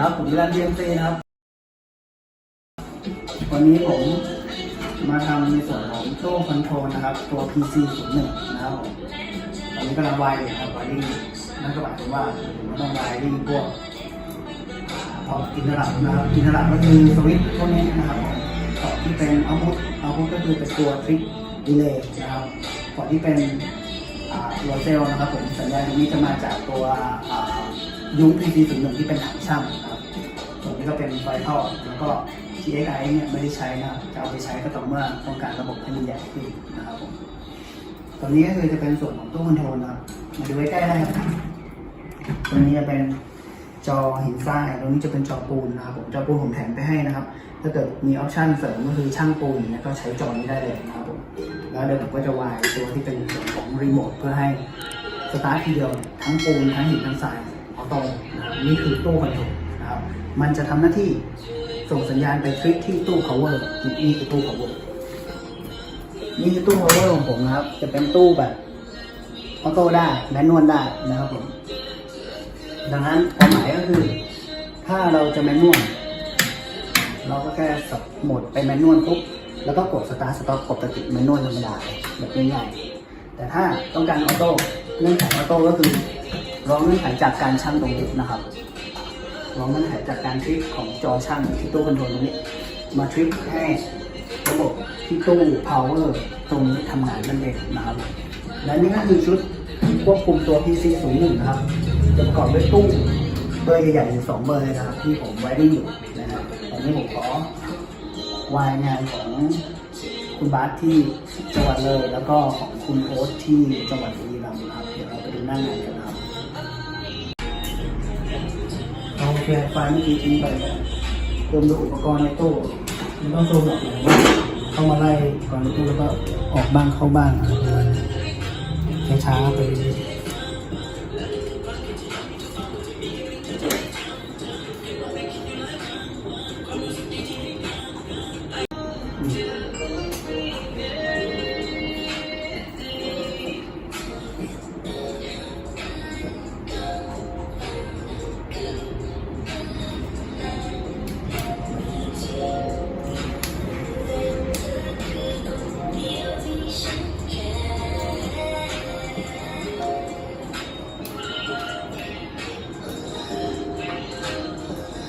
ครับผมรันเบียมซีนะครับ วันนี้ผมมาทำในส่วนของโซ่คอนโทรลนะครับ ตัว PC 0 1นะครับผมตอนนี้กำลังวายอยู่นะครับวายริ่งนั่นก็หมายถึงว่าผมต้องวายริ่งพวกพออินร์ลับนะครับอินร์ลับก็คือสวิตช์พวกนี้นะครับต่อที่เป็นเอาพุทเอาพุทก็คือเป็นตัวทริกดีเลย์นะครับก่อนที่เป็นอ่าตัวเซลนะครับผมสัญญาณนี้จะมาจากตัว ยุ้ง PC 0 1ที่เป็นถังช่างนะครับส่วนนี้ก็เป็นไฟท่อแล้วก็ TXI เนี่ยไม่ได้ใช้นะครับจะเอาไปใช้ก็ต่อเมื่อต้องการระบบให้มันใหญ่ขึ้นนะครับผมตัวนี้ก็คือจะเป็นส่วนของตู้คอนโทรลนะครับมาดูใกล้ๆนะครับตัวนี้จะเป็นจอหินทรายตรงนี้จะเป็นจอปูนนะครับผมจอปูนผมแถมไปให้นะครับ ถ้าเกิดมีออปชั่นเสริมก็คือช่างปูนเนี่ยก็ใช้จอนี้ได้เลยนะครับผมแล้วเดี๋ยวผมก็จะวายตัวที่เป็นส่วนของรีโมทเพื่อให้สตาร์ททีเดียวทั้งปูนทั้งหินทั้งทราย ต้นี่คือตู้คอนโทรลนะครับมันจะทำหน้าที่ส่งสัญญาณไปทริกที่ตู้ power นี่คือตู้ power นี่คือตู้ power ของผมนะครับ จะเป็นตู้แบบออโต้ได้แมนนวลได้นะครับผมดังนั้นความหมายก็คือ ถ้าเราจะแมนนวลเราก็แค่สับโหมดไปแมนนวลปุ๊บแล้วก็กดสตาร์สต็อปปกติแมนนวลธรรมดาแบบง่ายๆแต่ถ้าต้องการออโต้เงื่อนไขออโต้ก็คือ รองเงื่อนไขจากการชั่งตรงนี้นะครับรองเงื่อนไขจากการทริกของจอชั่งที่ตู้คอนโทรลตรงนี้ มาทริกให้ระบบที่ตู้ power ตรงนี้ทำงานนั่นเองนะครับ และนี่ก็คือชุดควบคุมตัว PC 0 1นะครับจะประกอบด้วยตู้เบอร์ใหญ่ๆอยู่สองเบอร์เลยนะครับที่ผมไว้ได้อยู่นะครับตอนนี้ผมขอวายงานของคุณบาสที่จังหวัดเลย แล้วก็ของคุณโอ๊ตที่จังหวัดบุรีรัมย์นะครับ เดี๋ยวเราไปดูหน้างานกันครับ แปไฟไม่ดีทิ้งไปรวมดูอุปกรณ์ในตู้มันต้องโซมออกเข้ามาไล่ก่อนตู้แล้วก็ออกบ้างเข้าบ้างช้าๆไปอืม